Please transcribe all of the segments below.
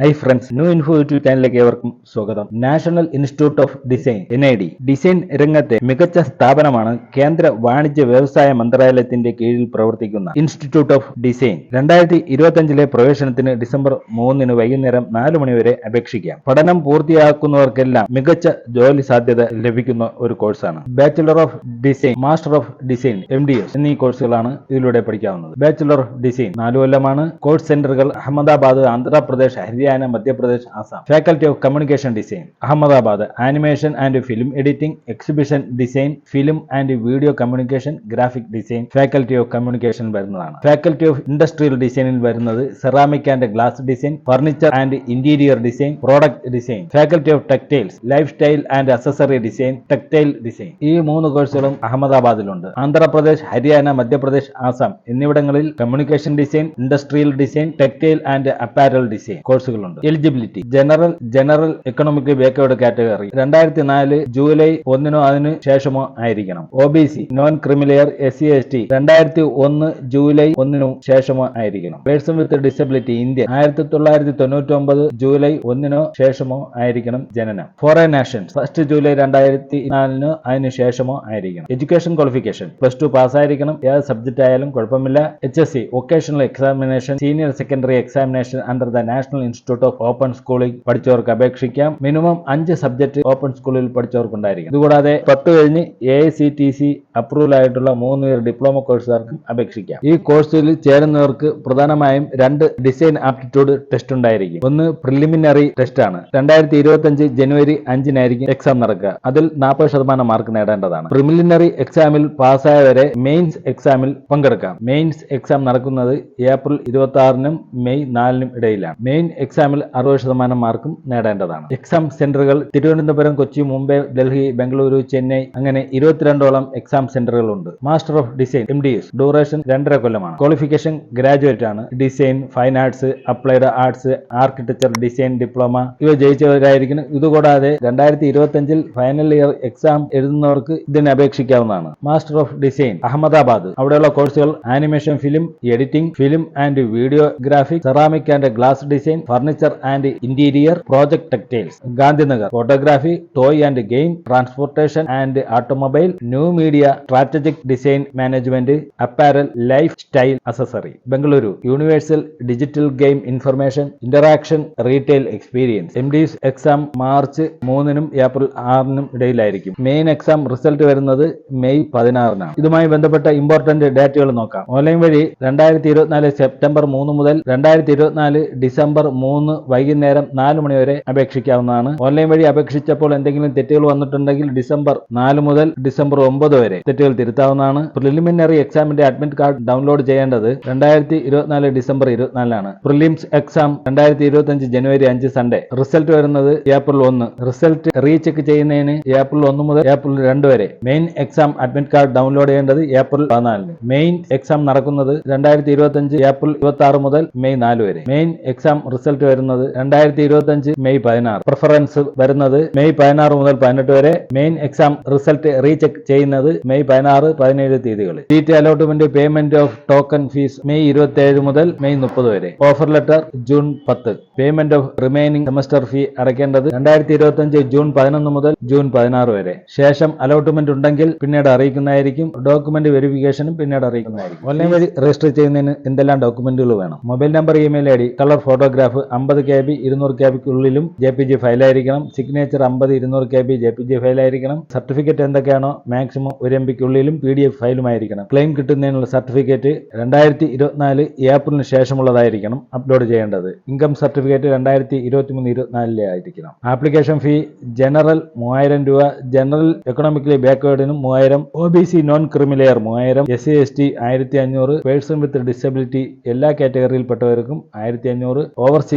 Hi friends new info YouTube ചാനലിലേക്ക് ഏവർക്കും സ്വാഗതം. National institute of design N I D design രംഗത്തെ മികച്ച സ്ഥാപനമാണ് കേന്ദ്ര വാണിജ്യ വ്യവസായ മന്ത്രാലയത്തിന്റെ കീഴിൽ പ്രവർത്തിക്കുന്ന ഇൻസ്റ്റിറ്റ്യൂട്ട് ഓഫ് ഡിസൈൻ രണ്ടായിരത്തി ഇരുപത്തിയഞ്ചിലെ പ്രവേശനത്തിന് ഡിസംബർ മൂന്നിന് വൈകുന്നേരം നാല് മണിവരെ അപേക്ഷിക്കാം. പഠനം പൂർത്തിയാക്കുന്നവർക്കെല്ലാം മികച്ച ജോലി സാധ്യത ലഭിക്കുന്ന ഒരു കോഴ്സാണ് bachelor of design master of design M D S എന്നീ കോഴ്സുകളാണ് ഇതിലൂടെ പഠിക്കാവുന്നത്. ബാച്ചുലർ ഓഫ് ഡിസൈൻ നാലു കൊല്ലമാണ്. കോഴ്സ് സെന്ററുകൾ Ahmedabad Andhra Pradesh Haryana Madhya Pradesh Assam. Faculty of communication design Ahmedabad. Animation and film editing exhibition design film and video communication graphic design faculty of communication വരുന്നതാണ്. Faculty of industrial ഡിസൈനിൽ വരുന്നത് ceramic and glass design furniture and interior design product design faculty of textiles lifestyle and accessory design textile design ഈ മൂന്ന് കോഴ്സുകളും അഹമ്മദാബാദിലുണ്ട്. ആന്ധ്രാപ്രദേശ് ഹരിയാന മധ്യപ്രദേശ് ആസാം എന്നിവിടങ്ങളിൽ communication design industrial design textile and apparel design കോഴ്സുകളുണ്ട് eligibility general general economic backward category രണ്ടായിരത്തി നാല് July ഒന്നിനോ അതിനു ശേഷമോ ആയിരിക്കണം. O B C non creamy layer S C S T രണ്ടായിരത്തി ഒന്ന് ജൂലൈ ഒന്നിനു ശേഷമോ ആയിരിക്കണം. പേഴ്സൺ വിത്ത് ഡിസബിലിറ്റി ഇന്ത്യ ആയിരത്തി തൊള്ളായിരത്തി തൊണ്ണൂറ്റി ഒമ്പത് ജൂലൈ ഒന്നിനോ ശേഷമോ ആയിരിക്കണം ജനനം. ഫോറിൻ നാഷൻ ഫസ്റ്റ് ജൂലൈ രണ്ടായിരത്തി നാലിന് അതിനു ശേഷമോ ആയിരിക്കണം. എഡ്യൂക്കേഷൻ ക്വാളിഫിക്കേഷൻ പ്ലസ് ടു പാസ്സായിരിക്കണം. ഏത് സബ്ജക്റ്റ് ആയാലും കുഴപ്പമില്ല. H S C vocational examination senior secondary examination under the national institute of open സ്കൂളിൽ പഠിച്ചവർക്ക് അപേക്ഷിക്കാം. മിനിമം അഞ്ച് സബ്ജക്ട് ഓപ്പൺ സ്കൂളിൽ പഠിച്ചവർക്ക് ഉണ്ടായിരിക്കും ഇതുകൂടാതെ പത്ത് കഴിഞ്ഞ് A I C T C approval ആയിട്ടുള്ള മൂന്ന് പേർ ഡിപ്ലോമ കോഴ്സുകാർക്കും അപേക്ഷിക്കാം. ഈ കോഴ്സിൽ ചേരുന്നവർക്ക് പ്രധാനമായും രണ്ട് ഡിസൈൻ ആപ്റ്റിറ്റ്യൂഡ് ടെസ്റ്റ് ഉണ്ടായിരിക്കും. ഒന്ന് പ്രിലിമിനറി ടെസ്റ്റ് ആണ്. രണ്ടായിരത്തി ഇരുപത്തി ജനുവരി അഞ്ചിനായിരിക്കും എക്സാം നടക്കുക. അതിൽ നാൽപ്പത് ശതമാനം മാർക്ക് നേടേണ്ടതാണ്. പ്രിലിമിനറി എക്സാമിൽ പാസ്സായവരെ മെയിൻസ് എക്സാമിൽ പങ്കെടുക്കാം. മെയിൻസ് എക്സാം നടക്കുന്നത് ഏപ്രിൽ ഇരുപത്തി ആറിനും മെയ് നാലിനും ഇടയിലാണ്. മെയിൻ എക്സാമിൽ അറുപത് ശതമാനം മാർക്കും നേടേണ്ടതാണ്. എക്സാം സെന്ററുകൾ തിരുവനന്തപുരം കൊച്ചി മുംബൈ ഡൽഹി ബംഗളൂരു ചെന്നൈ അങ്ങനെ ഇരുപത്തിരണ്ടോളം എക്സാം സെന്ററുകൾ ഉണ്ട് master of design M D S duration രണ്ടര കൊല്ലമാണ്. ക്വാളിഫിക്കേഷൻ ഗ്രാജുവേറ്റ് ആണ്. Design fine arts applied arts architecture design diploma ഇവ ജയിച്ചവരായിരിക്കണം. ഇതുകൂടാതെ രണ്ടായിരത്തി ഇരുപത്തി അഞ്ചിൽ ഫൈനൽ ഇയർ എക്സാം എഴുതുന്നവർക്ക് ഇതിന് അപേക്ഷിക്കാവുന്നതാണ്. Master of design Ahmedabad. അവിടെയുള്ള കോഴ്സുകൾ animation film editing film and videography ceramic and glass design furniture and interior project textiles Gandhinagar. Photography toy and game transportation and automobile new media strategic design management apparel lifestyle accessory. Bengaluru universal digital game information interaction retail experience. M D exam March മൂന്നിനും April ആറിനും ഇടയിലായിരിക്കും. Main exam result വരുന്നത് May പതിനാറിനാണ്. ഇതുമായി ബന്ധപ്പെട്ട important ഡേറ്റുകൾ നോക്കാം. Online വഴി രണ്ടായിരത്തി ഇരുപത്തിനാല് സെപ്റ്റംബർ മൂന്ന് മുതൽ രണ്ടായിരത്തി ഇരുപത്തിനാല് ഡിസംബർ മൂന്ന് വൈകുന്നേരം നാല് മണി വരെ അപേക്ഷിക്കാവുന്നതാണ്. ഓൺലൈൻ വഴി അപേക്ഷിച്ചപ്പോൾ എന്തെങ്കിലും തെറ്റുകൾ വന്നിട്ടുണ്ടെങ്കിൽ ഡിസംബർ നാല് മുതൽ ഡിസംബർ ഒമ്പത് വരെ തെറ്റുകൾ തിരുത്താവുന്നതാണ്. പ്രിലിമിനറി എക്സാമിന്റെ അഡ്മിറ്റ് കാർഡ് ഡൗൺലോഡ് ചെയ്യേണ്ടത് രണ്ടായിരത്തി ഇരുപത്തിനാല് ഡിസംബർ ഇരുപത്തിനാലാണ് പ്രിലിംസ് എക്സാം രണ്ടായിരത്തി ഇരുപത്തി അഞ്ച് ജനുവരി അഞ്ച് സൺഡേ. റിസൾട്ട് വരുന്നത് ഏപ്രിൽ ഒന്ന്. റിസൾട്ട് റീചെക്ക് ചെയ്യുന്നതിന് ഏപ്രിൽ ഒന്ന് മുതൽ ഏപ്രിൽ രണ്ട് വരെ. Main exam admit card download ചെയ്യേണ്ടത് ഏപ്രിൽ പതിനാലിന്. മെയിൻ എക്സാം നടക്കുന്നത് രണ്ടായിരത്തി ഇരുപത്തി അഞ്ച് ഏപ്രിൽ ഇരുപത്തി ആറ് മുതൽ മെയ് നാല് വരെ. മെയിൻ എക്സാം റിസൾട്ട് വരുന്നത് രണ്ടായിരത്തി ഇരുപത്തി മെയ് പതിനാറ്. പ്രിഫറൻസ് വരുന്നത് മെയ് പതിനാറ് മുതൽ പതിനെട്ട് വരെ. മെയിൻ എക്സാം റിസൾട്ട് റീചെക്ക് ചെയ്യുന്നത് മെയ് പതിനാറ് പതിനേഴ് തീയതികളിൽ. Seat allotment payment of token fees May ഇരുപത്തി മുതൽ മെയ് മുപ്പത് വരെ. ഓഫർ ലെറ്റർ ജൂൺ പത്ത്. Payment of remaining semester fee അടയ്ക്കേണ്ടത് രണ്ടായിരത്തി ഇരുപത്തി ജൂൺ പതിനൊന്ന് മുതൽ ജൂൺ പതിനാറ് വരെ. ശേഷം അലോട്ട്മെന്റ് ഉണ്ടെങ്കിൽ പിന്നീട് അറിയിക്കുന്നതായിരിക്കും. ഡോക്യുമെന്റ് വെരിഫിക്കേഷനും പിന്നീട് അറിയിക്കുന്നതായിരിക്കും. ഓൺലൈൻ വഴി രജിസ്റ്റർ ചെയ്യുന്നതിന് എന്തെല്ലാം ഡോക്യുമെന്റുകൾ വേണം? Mobile number email I D colour photograph അമ്പത് കെ ബി ഇരുന്നൂറ് കെ ബിക്കുള്ളിലും ജെ പി ജി ഫയലായിരിക്കണം സിഗ്നേച്ചർ അമ്പത് ഇരുന്നൂറ് K B J P G ഫയലായിരിക്കണം certificate എന്തൊക്കെയാണോ മാക്സിമം ഒരു എം ബിക്കുള്ളിലും പി ഡി എഫ് ഫയലുമായിരിക്കണം ക്ലെയിം കിട്ടുന്നതിനുള്ള സർട്ടിഫിക്കറ്റ് രണ്ടായിരത്തി ഇരുപത്തിനാല് ഏപ്രിലിന് ശേഷമുള്ളതായിരിക്കണം അപ്ലോഡ് ചെയ്യേണ്ടത്. ഇൻകം സർട്ടിഫിക്കറ്റ് രണ്ടായിരത്തി ഇരുപത്തി മൂന്ന് ഇരുപത്തിനാലിലെ ആയിരിക്കണം. ആപ്ലിക്കേഷൻ ഫീ ജനറൽ മൂവായിരം രൂപ. ജനറൽ എക്കണോമിക്കലി ബാക്ക്വേർഡിനും മൂവായിരം. O B C non creamy layer മൂവായിരം. എസ് സി എസ് ടി ആയിരത്തി അഞ്ഞൂറ് പേഴ്സൺ വിത്ത് ഡിസബിലിറ്റി എല്ലാ കാറ്റഗറിയിൽപ്പെട്ടവർക്കും ആയിരത്തി അഞ്ഞൂറ്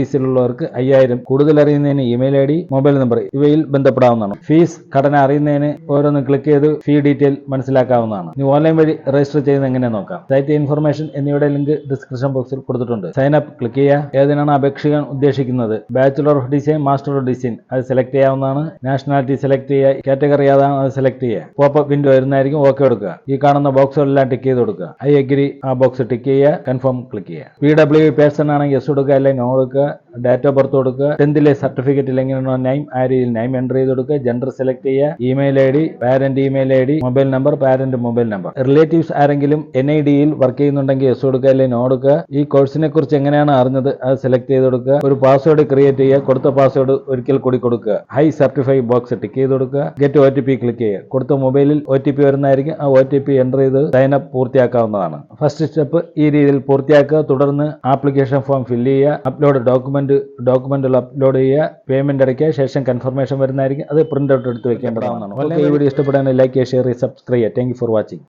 ഓവർസീസിലുള്ളവർക്ക് അയ്യായിരം. കൂടുതൽ അറിയുന്നതിന് email I D mobile number ഇവയിൽ ബന്ധപ്പെടാവുന്നതാണ്. ഫീസ് ഘടന അറിയുന്നതിന് ഓരോന്ന് ക്ലിക്ക് ചെയ്ത് ഫീ ഡീറ്റെയിൽ മനസ്സിലാക്കാവുന്നതാണ്. ഇനി ഓൺലൈൻ വഴി രജിസ്റ്റർ ചെയ്യുന്ന എങ്ങനെ നോക്കാം. സൈറ്റ് ഇൻഫർമേഷൻ എന്നിവയുടെ ലിങ്ക് ഡിസ്ക്രിപ്ഷൻ ബോക്സിൽ കൊടുത്തിട്ടുണ്ട്. സൈൻ അപ്പ് ക്ലിക്ക് ചെയ്യുക. ഏതിനാണ് അപേക്ഷിക്കാൻ ഉദ്ദേശിക്കുന്നത്? Bachelor of design master of design അത് സെലക്ട് ചെയ്യാവുന്നതാണ്. നാഷണാലിറ്റി സെലക്ട് ചെയ്യുക. കാറ്റഗറി ഏതാണ്? അത് സെലക്ട് ചെയ്യുക. പോപ്പ് വിൻഡോ വരുന്നതായിരിക്കും ഓക്കെ കൊടുക്കുക. ഈ കാണുന്ന ബോക്സുകളെല്ലാം ടിക്ക് ചെയ്ത് കൊടുക്കുക. ഐ അഗ്രി ആ ബോക്സ് ടിക്ക് ചെയ്യുക. കൺഫേം ക്ലിക്ക് ചെയ്യുക. പി ഡബ്ല്യു പേഴ്സൺ ആണെങ്കിൽ യെസ് കൊടുക്കുക. അല്ലെങ്കിൽ നോ കൊടുക്കുക. ഡേറ്റ് ഓഫ് ബർത്ത് കൊടുക്കുക ടെൻത്തിലെ സർട്ടിഫിക്കറ്റ് എങ്ങനെയാണോ നൈം ആ രീതിയിൽ നെയിം എന്റർ ചെയ്ത് കൊടുക്കുക. ജെൻഡർ സെലക്ട് ചെയ്യുക. Email I D parent email I D mobile number parent mobile number relatives ആരെങ്കിലും എൻ ഐ ഡിയിൽ വർക്ക് ചെയ്യുന്നുണ്ടെങ്കിൽ എസ് കൊടുക്കുക അല്ലെങ്കിൽ നോ കൊടുക്കുക. ഈ കോഴ്സിനെ കുറിച്ച് എങ്ങനെയാണ് അറിഞ്ഞത്? അത് സെലക്ട് ചെയ്ത് കൊടുക്കുക. ഒരു പാസ്വേഡ് ക്രിയേറ്റ് ചെയ്യുക. കൊടുത്ത പാസ്വേഡ് ഒരിക്കൽ കൂടി കൊടുക്കുക. ഹൈ സർട്ടിഫൈ ബോക്സ് ടിക്ക് ചെയ്ത് കൊടുക്കുക. Get O T P click ചെയ്യുക. കൊടുത്ത മൊബൈലിൽ ഒ ടി പി വരുന്നതായിരിക്കും. ആ ഒ ടി പി എന്റർ ചെയ്ത് സൈൻ അപ്പ് പൂർത്തിയാക്കാവുന്നതാണ്. ഫസ്റ്റ് സ്റ്റെപ്പ് ഈ രീതിയിൽ പൂർത്തിയാക്കുക. തുടർന്ന് ആപ്ലിക്കേഷൻ ഫോം ഫില്ല് ചെയ്യുക. അപ്ലോഡ് ഡോക്യുമെന്റ് ഡോക്യുമെന്റുകൾ അപ്ലോഡ് ചെയ്യുക പേയ്മെന്റ് അടയ്ക്കുക ശേഷം കൺഫർമേഷൻ വരുന്നതായിരിക്കും. അത് പ്രിന്റ് ഔട്ട് എടുത്ത് വെക്കേണ്ടതാണ്. ഈ വീഡിയോ ഇഷ്ടപ്പെടാൻ ലൈക്ക് ചെയ്യുക ഷെയർ ചെയ്യുക സബ്സ്ക്രൈബ് ചെയ്യുക. Thank you for watching